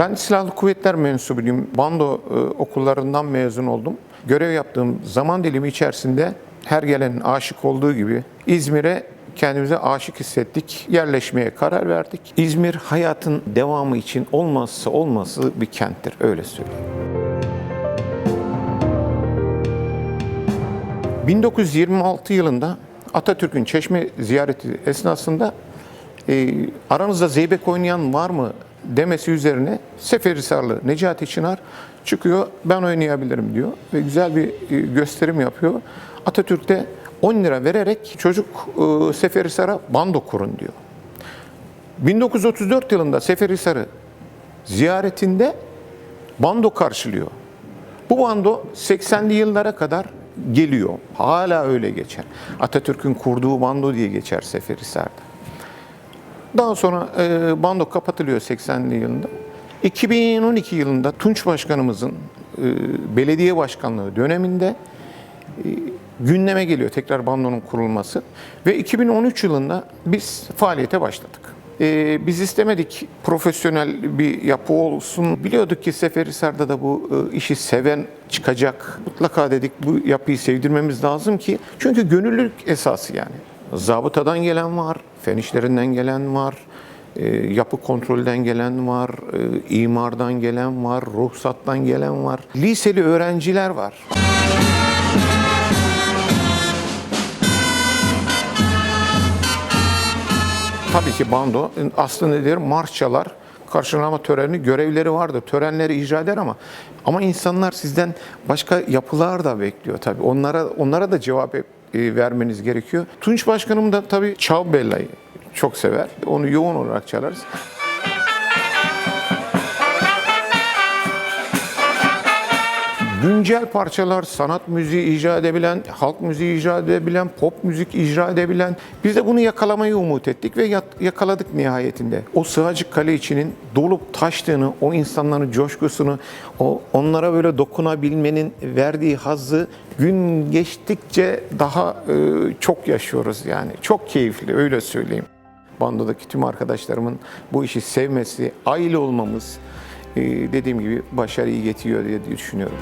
Ben Silahlı Kuvvetler mensubuyum. Bando e, okullarından mezun oldum. Görev yaptığım zaman dilimi içerisinde her gelenin aşık olduğu gibi İzmir'e kendimize aşık hissettik. Yerleşmeye karar verdik. İzmir hayatın devamı için olmazsa olmazı bir kenttir. Öyle söyleyeyim. 1926 yılında Atatürk'ün Çeşme ziyareti esnasında e, aranızda zeybek oynayan var mı demesi üzerine Seferihisarlı Necati Çınar çıkıyor ben oynayabilirim diyor ve güzel bir e, gösterim yapıyor. Atatürk de 10 lira vererek çocuk e, Seferihisar'a bando kurun diyor. 1934 yılında Seferihisar'ı ziyaretinde bando karşılıyor. Bu bando 80'li yıllara kadar geliyor. Hala öyle geçer. Atatürk'ün kurduğu bando diye geçer Seferihisar'da. Daha sonra e, bando kapatılıyor 80'li yılında. 2012 yılında Tunç Başkanımızın e, belediye başkanlığı döneminde e, gündeme geliyor tekrar bandonun kurulması. Ve 2013 yılında biz faaliyete başladık. E, biz istemedik profesyonel bir yapı olsun. Biliyorduk ki Seferihisar'da da bu e, işi seven çıkacak. Mutlaka dedik bu yapıyı sevdirmemiz lazım ki. Çünkü gönüllülük esası yani. Zabıtadan gelen var, fen işlerinden gelen var, e, yapı kontrolden gelen var, e, imardan gelen var, ruhsattan gelen var. Liseli öğrenciler var. Tabii ki bando aslında nedir? Marş çalar, karşılama töreni, görevleri vardır. Törenleri icra eder ama ama insanlar sizden başka yapılar da bekliyor tabii. Onlara onlara da cevap vermeniz gerekiyor. Tunç Başkanım da tabii Ciao Bella'yı çok sever. Onu yoğun olarak çalarız. Güncel parçalar, sanat müziği icra edebilen, halk müziği icra edebilen, pop müzik icra edebilen. Biz de bunu yakalamayı umut ettik ve yak- yakaladık nihayetinde. O Sığacık Kale içinin dolup taştığını, o insanların coşkusunu, o onlara böyle dokunabilmenin verdiği hazzı gün geçtikçe daha e, çok yaşıyoruz yani. Çok keyifli öyle söyleyeyim. Bandodaki tüm arkadaşlarımın bu işi sevmesi, aile olmamız, dediğim gibi başarıyı getiriyor diye düşünüyorum.